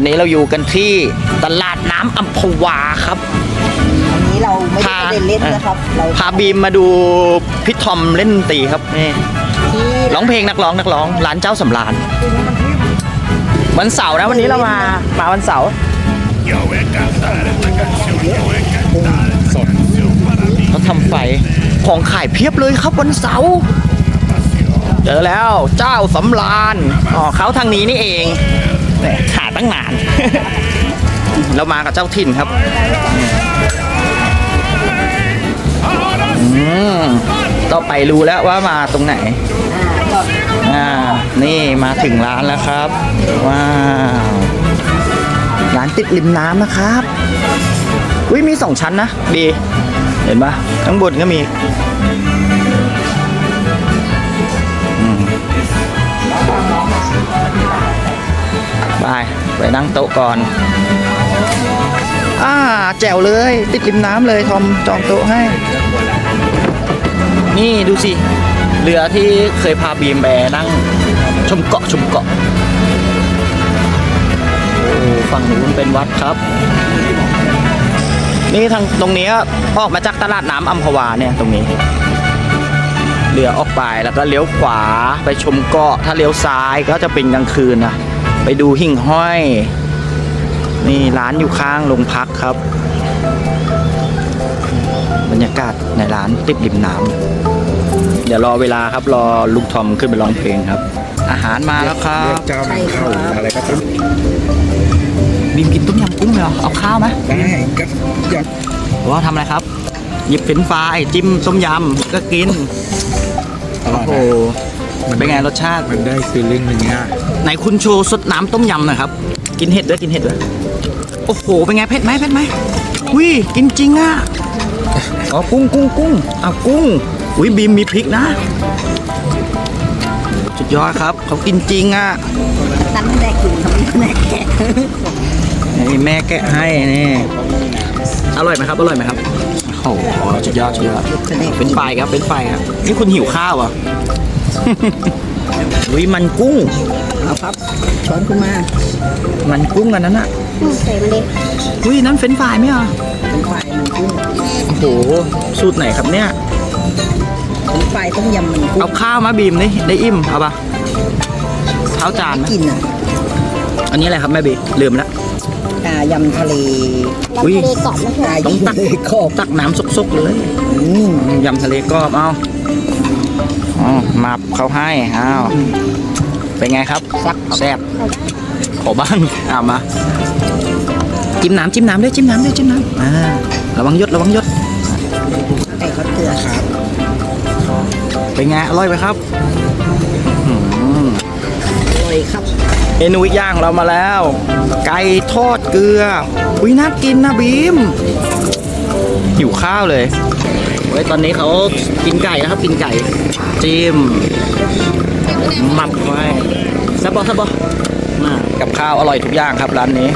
วันนี้เราอยู่กันที่ตลาดน้ำอัมพวาครับวันนี้เราไม่ได้ไปเล่นนะครับเราพาบีมมาดูพี่ทอมเล่นดนตรีครับนี่ที่ร้องเพลงนักร้องนักร้องร้านเจ้าสำราญวันเสาร์นะวันนี้เรามามาวันเสาร์เขาทำไฟของขายเพียบเลยครับวันเสาร์เจอแล้วเจ้าสำราญอ๋อเขาทางนี้นี่เองแหมหา ตั้งนานเรามากับเจ้าถิ่นครับอืมต่อไปรู้แล้วว่ามาตรงไหน อ่า นี่มาถึงร้านแล้วครับ ว้าว ร้านติดริมน้ำนะครับ อุ้ยมีสองชั้นนะดี เห็นปะข้างบนก็มี ไปนั่งโต๊ะก่อน อ่าแจ๋วเลย ติดริมน้ำเลยทอมจองโต๊ะให้ นี่ดูสิ เรือที่เคยพาบีมแบนั่งชมเกาะชมเกาะโอ้ฝั่งนู้นเป็นวัดครับ นี่ทางตรงนี้ออกมาจากตลาดน้ำอัมพวาเนี่ยตรงนี้เรือออกไปแล้วก็เลี้ยวขวาไปชมเกาะถ้าเลี้ยวซ้ายก็จะเป็นกลางคืนนะ ไปดูหิ่งห้อย นี่ร้านอยู่ข้างโรงพักครับ บรรยากาศในร้านติดริมน้ำเดี๋ยวรอเวลาครับรอลุงทอมขึ้นไปร้องเพลงครับ อาหารมาแล้วครับ เจ้ามันเข้าอะไรก็ตามบีมกินต้มยำกุ้งเลยเหรอเอาข้าวไหมได้ก็อยากว่าทำอะไรครับ หยิบเฟรนช์ฟรายจิ้มต้มยำก็กิน อร่อยโอ้นะ เป็นไงรสชาติ มันได้ฟีลลิ่งหนึ่งเนี่ยไหนคุณโชว์สดน้ำต้มยำหน่อยครับ กินเห็ดด้วยกินเห็ดด้วย โอ้โห เป็นไงเผ็ดไหมเผ็ดไหมอุ้ยกินจริงอะ อ๋อกุ้งกุ้งกุ้งอ้าวกุ้ง อุ้ยบีมมีพริกนะ สุดยอดครับ เขากินจริงอะนั้นแดกอยู่ทำไมแดกแกะนี่แม่แกะให้นี่อร่อยไหมครับ อร่อยไหมครับ โอ้โหสุดยอดสุดยอดเป็นไฟครับ เป็นไฟครับ นี่คุณหิวข้าวเหรอะ อุ้ยมันกุ้งเอาครับช้อนขึ้นมา มันกุ้งอันนั้นอะเต็มเลยอุ้ยนั่นเฟรนช์ฟรายไหมอะเป็นไฟมันกุ้งโอ้โหสูตรไหนครับเนี่ย เป็นไฟต้มยำมันกุ้งเอาข้าวมาบีมได้ได้อิ่มเอาปะข้าวจานไหมกินอะอันนี้อะไรครับแม่บีลืมแล้วอ่ายำทะเลอุ้ยทะเลกรอบนะคะต้องตัก ทะเลกรอบตักน้ำซกๆเลยอืมยำทะเลกรอบเอาอ๋อ มาเขาให้อ้าวเป็นไงครับซักแซ่บขอบ้างอ่ามาจิ้มน้ำจิ้มน้ำด้วยจิ้มน้ำด้วยจิ้มน้ำอ่าระวังยศระวังยศไก่ทอดเกลือครับเป็นไงอร่อยไหมครับอื้อหืออร่อยครับเมนูอีกอย่างเรามาแล้ว ไก่ทอดเกลืออุ้ยน่ากินนะบีมหิวข้าวเลยเว้ยตอนนี้เขากินไก่นะครับกินไก่จิ้มหมับไว้สบอสบอมากับข้าวอร่อยทุกอย่างครับร้านนี้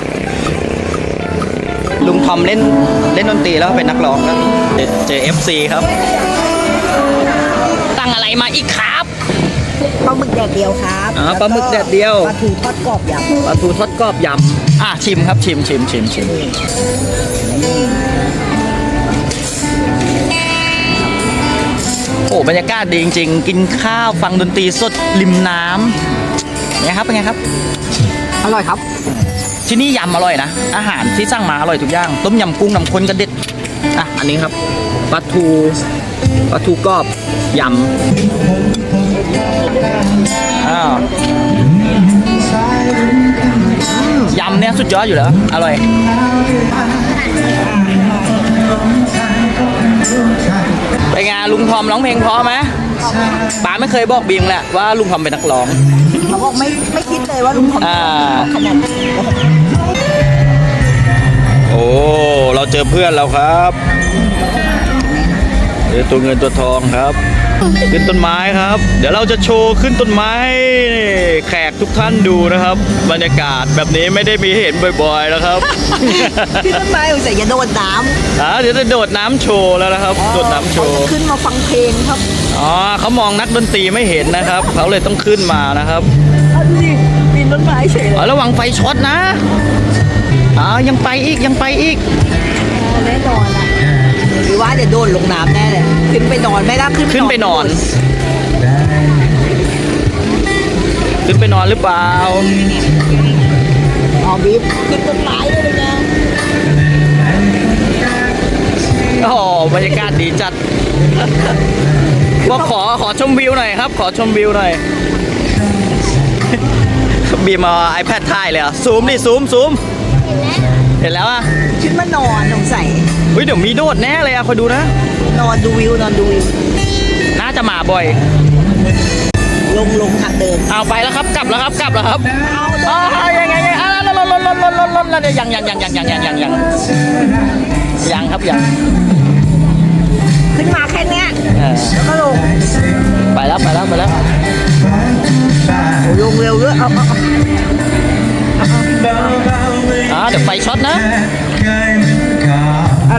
ลุงทอมเล่นเล่นดนตรีแล้วเป็นนักร้องครับเจอเจอเอฟซีครับ ตั้งอะไรมาอีกครับปลาหมึกแดดเดียวครับอ๋อปลาหมึกแดดเดียวปลาทูทอดกรอบยำปลาทูทอดกรอบยำอะชิมครับชิมชิมชิมชิม โอ้บรรยากาศดีจริง ๆ กินข้าวฟังดนตรีสดริมน้ำไงครับเป็นไงครับ อร่อยครับ ที่นี่ยำอร่อยนะ อาหารที่สั่งมาอร่อยทุกอย่าง ต้มยำกุ้งน้ำข้นก็เด็ดอะอันนี้ครับปลาทูปลาทูกรอบยำอ้าวยำเนี่ยสุดยอดอยู่แล้ว อร่อยไปงาน ลุงทอมร้องเพลงเพราะไหมป๋าไม่เคยบอกบีมแหละว่าลุงทอมเป็นนักร้องเขาบอกไม่ไม่คิดเลยว่าลุงทำอ่าขนาดนี้โอ้เราเจอเพื่อนเราครับเจอตัวเงินตัวทองครับ ขึ้นต้นไม้ครับ เดี๋ยวเราจะโชว์ขึ้นต้นไม้ให้แขกทุกท่านดูนะครับ บรรยากาศแบบนี้ไม่ได้มีเห็นบ่อยๆนะครับพี่ต้นไม้ใส่ยาโดดน้ำอ่าเดี๋ยวจะโดดน้ำโชว์แล้วนะครับ โดดน้ำโชว์เขาจะขึ้นมาฟังเพลงครับอ๋อเขามองนักดนตรีไม่เห็นนะครับเขาเลยต้องขึ้นมานะครับเอาดูดิปีนต้นไม้เฉยเลเอยอระวังไฟช็อตนะอ่ายังไปอีกยังไปอีกแน่นอนอะ หรือว่าเดี๋ยวโดนลงน้ำแน่เลยขึ้นไปนอนไม่ได้ขึ้นขึ้นไปนอน ขึ้นไปนอนหรือเปล่าอ๋อบิ๊บขึ้นต้นไม้เลยนะโอ้โหบรรยากาศดีจัดว่าขอขอชมวิวหน่อยครับ ขอชมวิวหน่อยบีมเอา iPad ถ่ายเลยเหรอะซูมดิซูมซูมเห็นแล้วอะขึ้นมานอนสงสัย เฮ้ยเดี๋ยวมีโดดแน่เลยอะคอยดูนะ นอนดูวิวนอนดูวิว น่าจะมาบ่อย ลงลงทางเดิมเอาไปแล้วครับกลับแล้วครับกลับแล้วครับอ๋อยังไงยังไงอะลดลดลดลดลดลดลดแล้วเนี่ยยังยังยังยังยังยังยังยังยังครับยังขึ้นมาแค่เนี้ยเออแล้วก็ลงไปแล้วไปแล้วไปแล้วโอ้ลงเร็วด้วยเอาเอาเอาอ่าเดี๋ยวไฟช็อตนะอ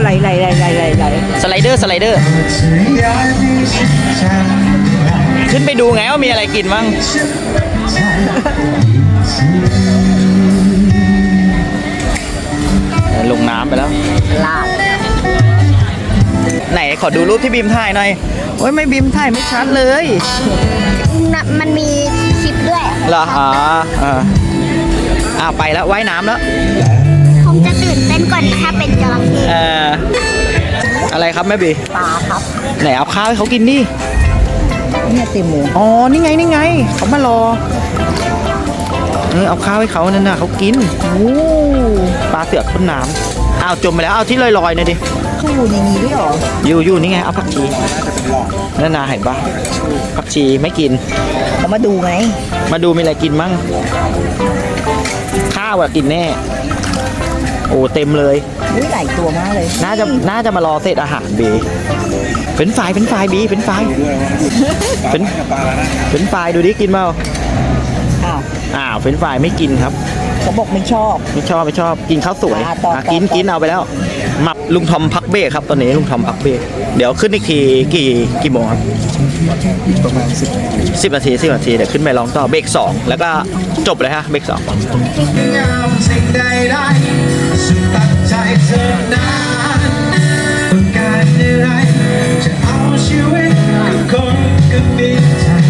ะไรไหลไหลไหลไหลไหลสไลเดอร์สไลเดอร์ ขึ้นไปดูไงว่ามีอะไรกินบ้างลงน้ำไปแล้ว ลาด ไหนขอดูรูปที่บีมถ่ายหน่อย โอ้ยไม่บีมถ่ายไม่ชัดเลยน่ะมันมีคลิปด้วย เหรออ๋ออ่าอ่าไปแล้วว่ายน้ำแล้ว ครับแม่บีปลาครับ ไหนเอาข้าวให้เขากินดิเนี่ยเต็มเลยอ๋อ นี่ไง นี่ไง เขามารอ เออ เอาข้าวให้เขานั่นน่ะเขากินโอ้ปลาเสือกพ่นน้ำอ้าวจมไปแล้ว เอาที่ลอยๆหน่อยดิเขาอยู่ในนี้ด้วยเหรอ อยู่อยู่นี่ไง เอาผักชีนั่นนาเห็นปะผักชีไม่กินเขามาดูไง มาดูมีอะไรกินมั่ง ข้าวอะกินแน่ โอ้ เต็มเลย อุ้ยหลายตัวมากเลยน่าจะน่าจะมารอเศษอาหารบีเป็นไฟเป็นไฟบีเป็นไฟเป็นปลาแล้วนะเป็นไฟดูดิกินเปล่าอ้าวอ้าวเป็นไฟไม่กินครับ เขาบอกไม่ชอบ ไม่ชอบไม่ชอบกินข้าวสวยอ่าต่ออะต่อกินต่อ กินเอาไปแล้วหมับลุงทอมพักเบรกครับตอนนี้ลุงทอมพักเบรกเดี๋ยวขึ้นอีกทีกี่กี่โมงครับประมาณสิบสิบนาทีสิบนาทีเดี๋ยวขึ้นไปร้องต่อเบรกสองแล้วก็จบเลยฮะเบรกสองงามสิ่งใดได้สุดตัดใจเธอนานต้องการอะไรจะเอาชีวิตกับคนกับบินทาง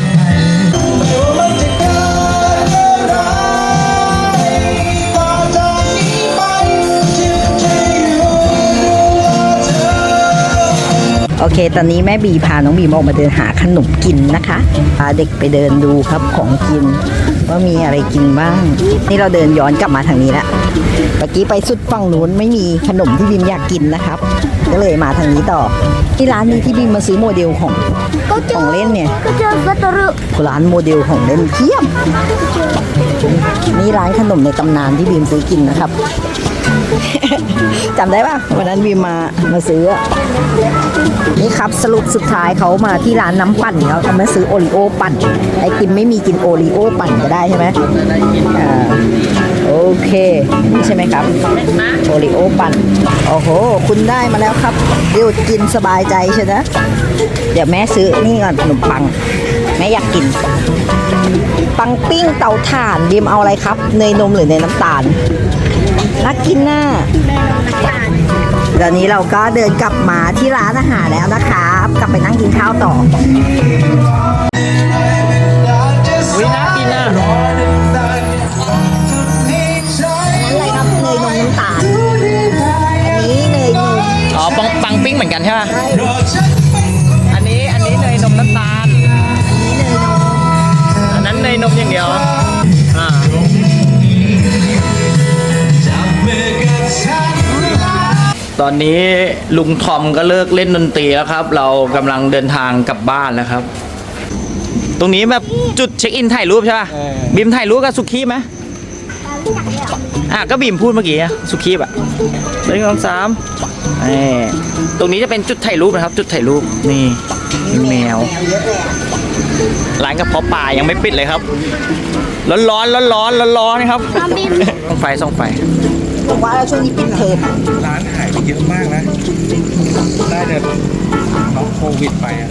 โอเค ตอนนี้แม่บีพาน้องบีมออกมาเดินหาขนมกินนะคะพาเด็กไปเดินดูครับของกิน ว่ามีอะไรกินบ้าง นี่เราเดินย้อนกลับมาทางนี้แล้วเมื่อกี้ไปสุดฝั่งนู้นไม่มีขนมที่บีมอยากกินนะครับ ก็เลยมาทางนี้ต่อ ที่ร้านนี้ที่บีมมาซื้อโมเดลของก็เจขอองเล่นเนี่ยก็เจอฟัตตรุร้านโมเดลของเล่นเพียบนี่ร้านขนมในตำนานที่บีมซื้อกินนะครับ จำได้ปะวันนั้นบีมามาซื้อ นี่ครับสรุปสุดท้ายเขามาที่ร้านน้ำปั่นเขาเขามาซื้อโอริโอปั่น ไอติมไม่มีกินโอริโอปั่นก็ได้ใช่ไหมอ่าโอเคนี่ใช่ไหมครับโอริโอปั่น โอ้โห คุณได้มาแล้วครับเดี๋ยวกินสบายใจใช่ไหมเดี๋ยวแม่ซื้อนี่ก่อนขนมปัง แม่อยากกิน ปังปิ้งเตาถ่านบีมเอาอะไรครับ เนยนมหรือเนยน้ำตาล น่ากินน่ะเดี๋ยวนี้เราก็เดินกลับมาที่ร้านอาหารแล้วนะครับกลับไปนั่งกินข้าวต่อวิน่ากินอะอะไรครับเนยนมน้ำตาล อันนี้เนยนมอ๋อปังปังปิ้งเหมือนกันใช่ไหมอันนี้อันนี้เนยนมน้ำตาล อันนั้นเนยนมอย่างเดียว ตอนนี้ลุงทอมก็เลิกเล่นดนตรีแล้วครับ เรากำลังเดินทางกลับบ้านแล้วครับ ตรงนี้แบบจุดเช็คอินถ่ายรูปใช่ป่ะบีมถ่ายรูปกับสุขีไหมอะก็บีมพูดเมื่อกี้อะสุขีแบบหนึ่งสองสามนี่ตรงนี้จะเป็นจุดถ่ายรูปนะครับ จุดถ่ายรูปนี่มีแมวร้านกระเพาะปลายังไม่ปิดเลยครับ ร้อนร้อนร้อนร้อนร้อนร้อนๆครับส่องไฟส่องไฟ บอกว่าช่วงนี้ปิดเทอมร้านหายไปเยอะมากนะ ได้แต่น้องโควิดไปอะ